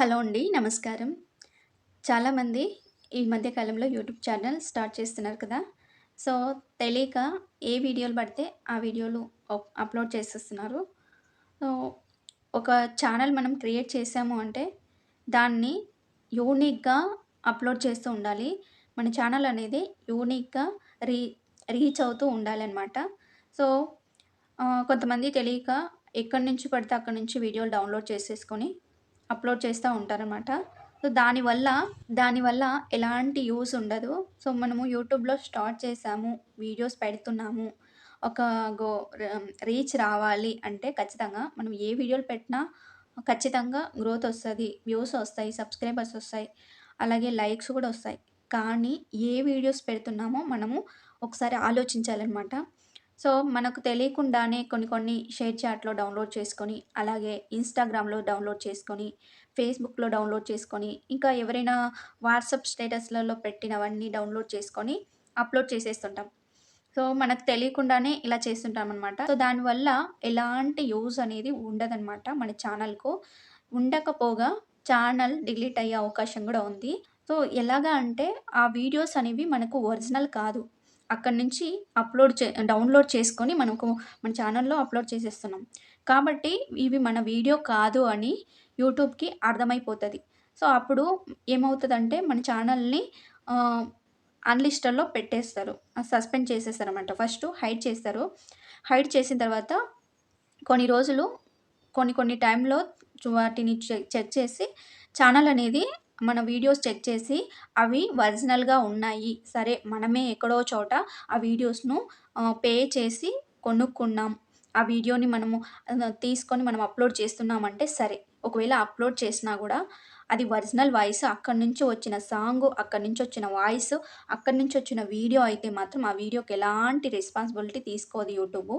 Hello అండి. నమస్కారం. చాలామంది ఈ మధ్యకాలంలో యూట్యూబ్ ఛానల్ స్టార్ట్ చేస్తున్నారు కదా! సో, తెలియక ఏ వీడియోలు పడితే ఆ వీడియోలు అప్ అప్‌లోడ్ చేసేస్తున్నారు. సో, ఒక ఛానల్ మనం క్రియేట్ చేసాము అంటే దాన్ని యూనిక్‌గా అప్‌లోడ్ చేస్తూ ఉండాలి. మన ఛానల్ అనేది యూనిక్‌గా రీ రీచ్ అవుతూ ఉండాలన్నమాట సో, కొంతమంది తెలియక ఎక్కడి నుంచి పడితే అక్కడి నుంచి వీడియోలు డౌన్‌లోడ్ చేసేసుకొని అప్‌లోడ్ చేస్తూ ఉంటారనమాట. సో, దానివల్ల దానివల్ల ఎలాంటి యూస్ ఉండదు. సో, మనము యూట్యూబ్‌లో స్టార్ట్ చేసాము, వీడియోస్ పెడుతున్నాము, ఒక గో రీచ్ రావాలి అంటే ఖచ్చితంగా మనం ఏ వీడియోలు పెట్టినా ఖచ్చితంగా గ్రోత్ వస్తుంది వ్యూస్ వస్తాయి సబ్స్క్రైబర్స్ వస్తాయి అలాగే లైక్స్ కూడా వస్తాయి కానీ ఏ వీడియోస్ పెడుతున్నామో మనము ఒకసారి ఆలోచించాలనమాట. సో, మనకు తెలియకుండానే కొన్ని కొన్ని షేర్ చాట్‌లో డౌన్‌లోడ్ చేసుకొని, అలాగే ఇన్‌స్టాగ్రామ్‌లో డౌన్‌లోడ్ చేసుకొని, ఫేస్‌బుక్‌లో డౌన్‌లోడ్ చేసుకొని, ఇంకా ఎవరైనా వాట్సాప్ స్టేటస్‌లలో పెట్టినవన్నీ డౌన్‌లోడ్ చేసుకొని అప్‌లోడ్ చేసేస్తుంటాం. సో, మనకు తెలియకుండానే ఇలా చేస్తుంటాం అనమాట సో, దానివల్ల ఎలాంటి యూజ్ అనేది ఉండదనమాట మన ఛానల్‌కు. ఉండకపోగా ఛానల్ డిలీట్ అయ్యే అవకాశం కూడా ఉంది. సో, ఎలాగా అంటే ఆ వీడియోస్ అనేవి మనకు ఒరిజినల్ కాదు. అక్కడి నుంచి అప్‌లోడ్ చే డౌన్‌లోడ్ చేసుకొని మనకు మన ఛానల్‌లో అప్‌లోడ్ చేసేస్తున్నాం. కాబట్టి ఇవి మన వీడియో కాదు అని యూట్యూబ్‌కి అర్థమైపోతుంది సో, అప్పుడు ఏమవుతుందంటే మన ఛానల్‌ని ఆహ్, పెట్టేస్తారు. సస్పెండ్ చేసేస్తారు అనమాట ఫస్ట్ హైడ్ చేస్తారు. హైడ్ చేసిన తర్వాత కొన్ని రోజులు కొన్ని కొన్ని టైంలో వాటిని చె చెక్ చేసి ఛానల్ అనేది మన వీడియోస్ చెక్ చేసి అవి ఒరిజినల్‌గా ఉన్నాయి. సరే మనమే ఎక్కడో చోట ఆ వీడియోస్‌ను పే చేసి కొనుక్కున్నాం. ఆ వీడియోని మనము తీసుకొని మనం అప్‌లోడ్ చేస్తున్నామంటే సరే. ఒకవేళ అప్‌లోడ్ చేసినా కూడా అది ఒరిజినల్ వాయిస్ అక్కడి నుంచి వచ్చిన సాంగ్ అక్కడి నుంచి వచ్చిన వాయిస్, అక్కడి నుంచి వచ్చిన వీడియో అయితే మాత్రం ఆ వీడియోకి ఎలాంటి రెస్పాన్సిబిలిటీ తీసుకోదు యూట్యూబ్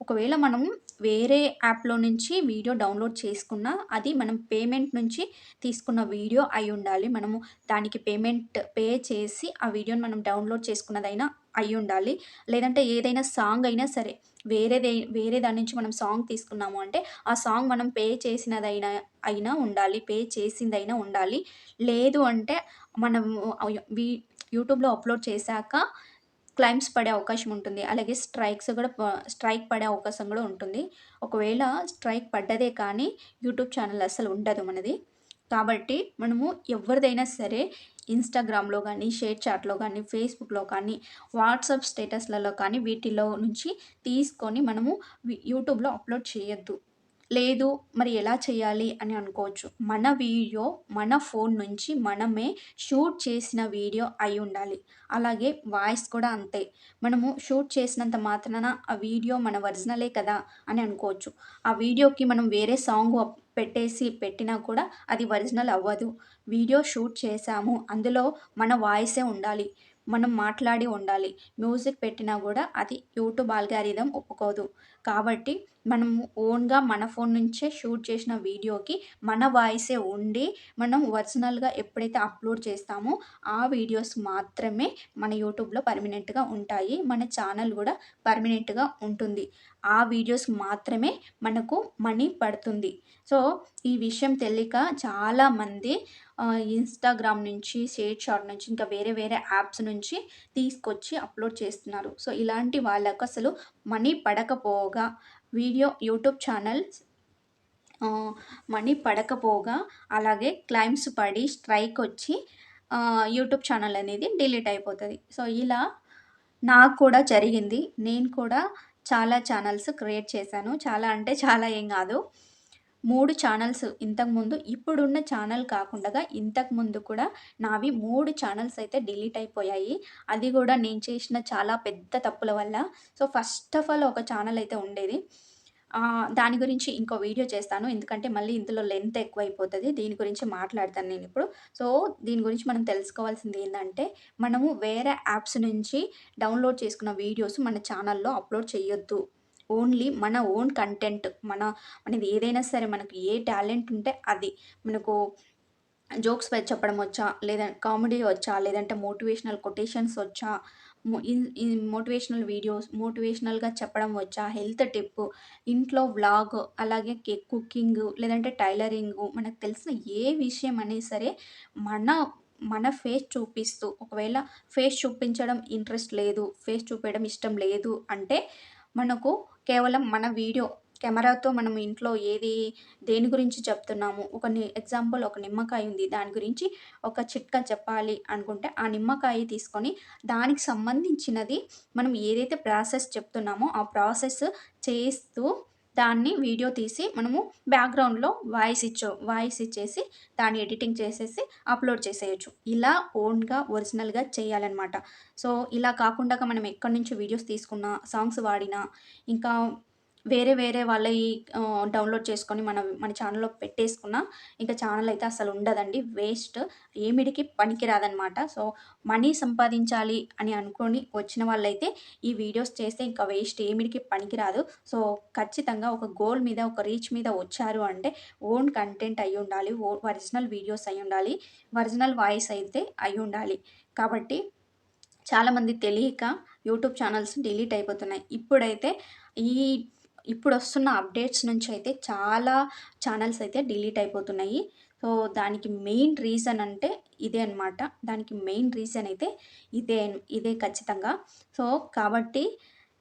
ఒకవేళ మనం వేరే యాప్‌లో నుంచి వీడియో డౌన్‌లోడ్ చేసుకున్న అది మనం పేమెంట్ నుంచి తీసుకున్న వీడియో అయ్యుండాలి. మనము దానికి పేమెంట్ పే చేసి ఆ వీడియోని మనం డౌన్‌లోడ్ చేసుకున్నదైనా అయ్యుండాలి. లేదంటే ఏదైనా సాంగ్ అయినా సరే వేరేదే వేరే దాని నుంచి మనం సాంగ్ తీసుకున్నాము అంటే ఆ సాంగ్ మనం పే చేసినదైనా అయినా ఉండాలి. పే చేసిందైనా ఉండాలి. లేదు అంటే మనము యూట్యూబ్‌లో అప్‌లోడ్ చేశాక క్లైమ్స్ పడే అవకాశం ఉంటుంది. అలాగే స్ట్రైక్స్ కూడా స్ట్రైక్ పడే అవకాశం కూడా ఉంటుంది. ఒకవేళ స్ట్రైక్ పడ్డదే కానీ యూట్యూబ్ ఛానల్ అస్సలు ఉండదు మనది. కాబట్టి మనము ఎవరిదైనా సరే ఇన్‌స్టాగ్రామ్‌లో కానీ షేర్ చాట్‌లో కానీ ఫేస్‌బుక్‌లో కానీ, వాట్సాప్ స్టేటస్‌లలో కానీ వీటిలో నుంచి తీసుకొని మనము యూట్యూబ్‌లో అప్‌లోడ్ చేయొద్దు. లేదు మరి ఎలా చేయాలి అని అనుకోవచ్చు. మన వీడియో మన ఫోన్ నుంచి మనమే షూట్ చేసిన వీడియో అయి ఉండాలి అలాగే వాయిస్ కూడా అంతే. మనము షూట్ చేసినంత మాత్రాన ఆ వీడియో మన ఒరిజినలే కదా అని అనుకోవచ్చు. ఆ వీడియోకి మనం వేరే సాంగ్ పెట్టేసి పెట్టినా కూడా అది ఒరిజినల్ అవ్వదు. వీడియో షూట్ చేశాము. అందులో మన వాయిసే ఉండాలి. మనం మాట్లాడి ఉండాలి. మ్యూజిక్ పెట్టినా కూడా అది యూట్యూబ్ ఆల్గారిథం ఒప్పుకోదు. కాబట్టి మనము ఓన్‌గా మన ఫోన్ నుంచే షూట్ చేసిన వీడియోకి మన వాయిసే ఉండి మనం ఒరిజినల్‌గా ఎప్పుడైతే అప్‌లోడ్ చేస్తామో ఆ వీడియోస్ మాత్రమే మన యూట్యూబ్‌లో పర్మనెంట్‌గా ఉంటాయి. మన ఛానల్ కూడా పర్మనెంట్‌గా ఉంటుంది. ఆ వీడియోస్ మాత్రమే మనకు మనీ పడుతుంది. సో, ఈ విషయం తెలియక చాలామంది ఇన్‌స్టాగ్రామ్ నుంచి, షేర్ షాట్ నుంచి ఇంకా వేరే వేరే యాప్స్ నుంచి తీసుకొచ్చి అప్‌లోడ్ చేస్తున్నారు. సో, ఇలాంటి వాళ్ళకు అసలు మనీ పడకపోగా వీడియో యూట్యూబ్ ఛానల్స్ మనీ పడకపోగా అలాగే క్లెయిమ్స్ పడి స్ట్రైక్ వచ్చి యూట్యూబ్ ఛానల్ అనేది డిలీట్ అయిపోతుంది సో, ఇలా నాకు కూడా జరిగింది. నేను కూడా చాలా ఛానల్స్ క్రియేట్ చేశాను. చాలా అంటే చాలా ఏం కాదు మూడు ఛానల్స్ ఇంతకుముందు ఇప్పుడున్న ఛానల్ కాకుండా ఇంతకుముందు కూడా నావి మూడు ఛానల్స్ అయితే డిలీట్ అయిపోయాయి. అది కూడా నేను చేసిన చాలా పెద్ద తప్పుల వల్ల. సో, ఫస్ట్ ఆఫ్ ఆల్ ఒక ఛానల్ అయితే ఉండేది. దాని గురించి ఇంకో వీడియో చేస్తాను. ఎందుకంటే మళ్ళీ ఇందులో లెంత్ ఎక్కువైపోతుంది దీని గురించి మాట్లాడతాను నేను ఇప్పుడు సో, దీని గురించి మనం తెలుసుకోవాల్సింది ఏంటంటే మనము వేరే యాప్స్ నుంచి డౌన్‌లోడ్ చేసుకున్న వీడియోస్ మన ఛానల్‌లో అప్‌లోడ్ చేయొద్దు. ఓన్లీ మన ఓన్ కంటెంట్ మన మనది ఏదైనా సరే మనకు ఏ టాలెంట్ ఉంటే అది. మనకు జోక్స్ పె చెప్పడం వచ్చా? లేదా కామెడీ వచ్చా? లేదంటే మోటివేషనల్ కొటేషన్స్ వచ్చా? మోటివేషనల్ వీడియోస్ మోటివేషనల్‌గా చెప్పడం వచ్చా, హెల్త్ టిప్ ఇంట్లో వ్లాగ్, అలాగే కేక్ కుకింగు, లేదంటే టైలరింగు, మనకు తెలిసిన ఏ విషయం అనే సరే మన మన ఫేస్ చూపిస్తూ ఒకవేళ ఫేస్ చూపించడం ఇంట్రెస్ట్ లేదు, ఫేస్ చూపించడం ఇష్టం లేదు అంటే, మనకు కేవలం మన వీడియో కెమెరాతో మనం ఇంట్లో ఏది దేని గురించి చెప్తున్నాము, ఒక ఎగ్జాంపుల్ ఒక నిమ్మకాయ ఉంది. దాని గురించి ఒక చిట్కా చెప్పాలి అనుకుంటే, ఆ నిమ్మకాయ తీసుకొని దానికి సంబంధించినది మనం ఏదైతే ప్రాసెస్ చెప్తున్నామో, ఆ ప్రాసెస్ చేస్తూ దాన్ని వీడియో తీసి మనము బ్యాక్‌గ్రౌండ్‌లో వాయిస్ ఇచ్చో వాయిస్ ఇచ్చేసి దాన్ని ఎడిటింగ్ చేసేసి అప్‌లోడ్ చేసేయొచ్చు. ఇలా ఓన్‌గా ఒరిజినల్‌గా చేయాలనమాట. సో, ఇలా కాకుండా మనం ఎక్కడి నుంచి వీడియోస్ తీసుకున్నా, సాంగ్స్ వాడినా, ఇంకా వేరే వేరే వాళ్ళవి డౌన్‌లోడ్ చేసుకొని మనం మన ఛానల్లో పెట్టేసుకున్నా, ఇంకా ఛానల్ అయితే అసలు ఉండదండి. వేస్ట్. ఏమిడికి పనికిరాదనమాట. సో, మనీ సంపాదించాలి అని అనుకొని వచ్చిన వాళ్ళైతే ఈ వీడియోస్ చేస్తే ఇంకా వేస్ట్ ఏమిడికి పనికిరాదు. సో, ఖచ్చితంగా ఒక గోల్ మీద, ఒక రీచ్ మీద వచ్చారు అంటే ఓన్ కంటెంట్ అయ్యుండాలి. ఓ ఒరిజినల్ వీడియోస్ అయి ఉండాలి ఒరిజినల్ వాయిస్ అయితే అయ్యుండాలి. కాబట్టి చాలామంది తెలియక యూట్యూబ్ ఛానల్స్ డిలీట్ అయిపోతున్నాయి. ఇప్పుడైతే ఈ ఇప్పుడు వస్తున్న అప్డేట్స్ నుంచి అయితే చాలా ఛానల్స్ అయితే డిలీట్ అయిపోతున్నాయి. సో, దానికి మెయిన్ రీజన్ అంటే ఇదే అనమాట. దానికి మెయిన్ రీజన్ అయితే ఇదే ఇదే ఖచ్చితంగా. సో, కాబట్టి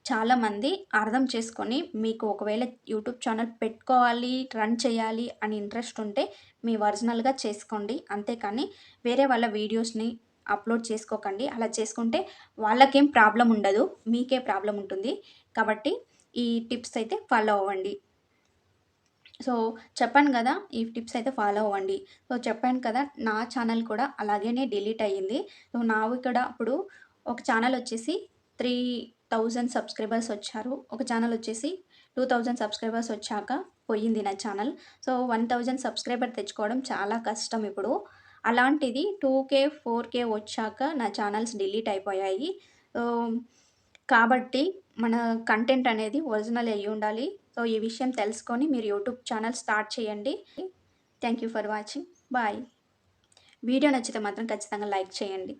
చాలామంది అర్థం చేసుకొని మీకు ఒకవేళ యూట్యూబ్ ఛానల్ పెట్టుకోవాలి, రన్ చేయాలి అని ఇంట్రెస్ట్ ఉంటే మీ ఒరిజినల్‌గా చేసుకోండి. అంతేకానీ వేరే వాళ్ళ వీడియోస్‌ని అప్‌లోడ్ చేసుకోకండి. అలా చేసుకుంటే వాళ్ళకేం ప్రాబ్లం ఉండదు. మీకే ప్రాబ్లం ఉంటుంది. కాబట్టి ఈ టిప్స్ అయితే ఫాలో అవ్వండి. సో, చెప్పాను కదా ఈ టిప్స్ అయితే ఫాలో అవ్వండి. సో, చెప్పాను కదా! నా ఛానల్ కూడా అలాగనే డిలీట్ అయ్యింది. సో, నావి కూడా అప్పుడు ఒక ఛానల్ వచ్చేసి 3000 సబ్స్క్రైబర్స్ వచ్చారు. ఒక ఛానల్ వచ్చేసి 2000 సబ్స్క్రైబర్స్ వచ్చాక పోయింది నా ఛానల్ సో, 1000 సబ్స్క్రైబర్ తెచ్చుకోవడం చాలా కష్టం ఇప్పుడు. అలాంటిది టూ కే ఫోర్ కే వచ్చాక నా ఛానల్స్ డిలీట్ అయిపోయాయి. కాబట్టి మన కంటెంట్ అనేది ఒరిజినల్ అయ్యి ఉండాలి సో, ఈ విషయం తెలుసుకొని మీరు యూట్యూబ్ ఛానల్ స్టార్ట్ చేయండి. Thank you for watching. Bye. Video నచ్చితే మాత్రం ఖచ్చితంగా లైక్ చేయండి.